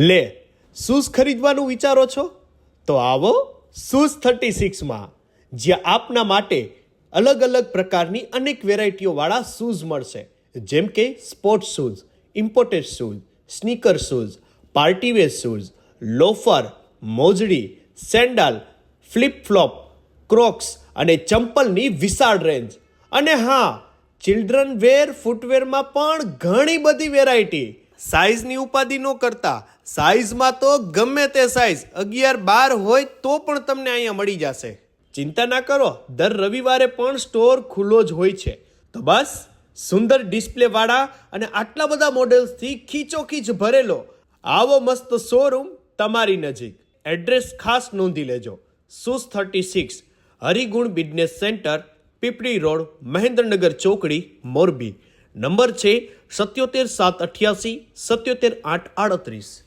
લે, શૂઝ ખરીદવાનું વિચારો છો? તો આવો શૂઝ થર્ટી સિક્સમાં, જ્યાં આપના માટે અલગ અલગ પ્રકારની અનેક વેરાયટીઓવાળા શૂઝ મળશે. જેમ કે sports shoes, imported shoes, sneaker shoes, partywear shoes, loafer, મોજડી, sandal flip flop Crocs અને ચંપલની વિશાળ રેન્જ. અને હા ચિલ્ડ્રન વેર ફૂટવેરમાં પણ ઘણી બધી વેરાયટી. સાઇઝની ઉપાધિ ન કરતા. સાઇઝમાં તો ગમે તે સાઇઝ અગિયાર બાર હોય તો પણ તમને અહીંયા મળી જશે. ચિંતા ના કરો, દર રવિવારે પણ સ્ટોર ખુલ્લો જ હોય છે. તો બસ, સુંદર ડિસ્પ્લેવાળા અને આટલા બધા મોડેલ્સથી ખીચોખીચ ભરેલો. આવો મસ્ત શોરૂમ તમારી નજીક. એડ્રેસ ખાસ નોંધી લેજો. સુસ thirty six Harigun business centre Pipli road, Mahendranagar ચોકડી, મોરબી. નંબર છે સત્યોતેર સાત અઠ્યાસી સત્યોતેર આઠ આડત્રીસ.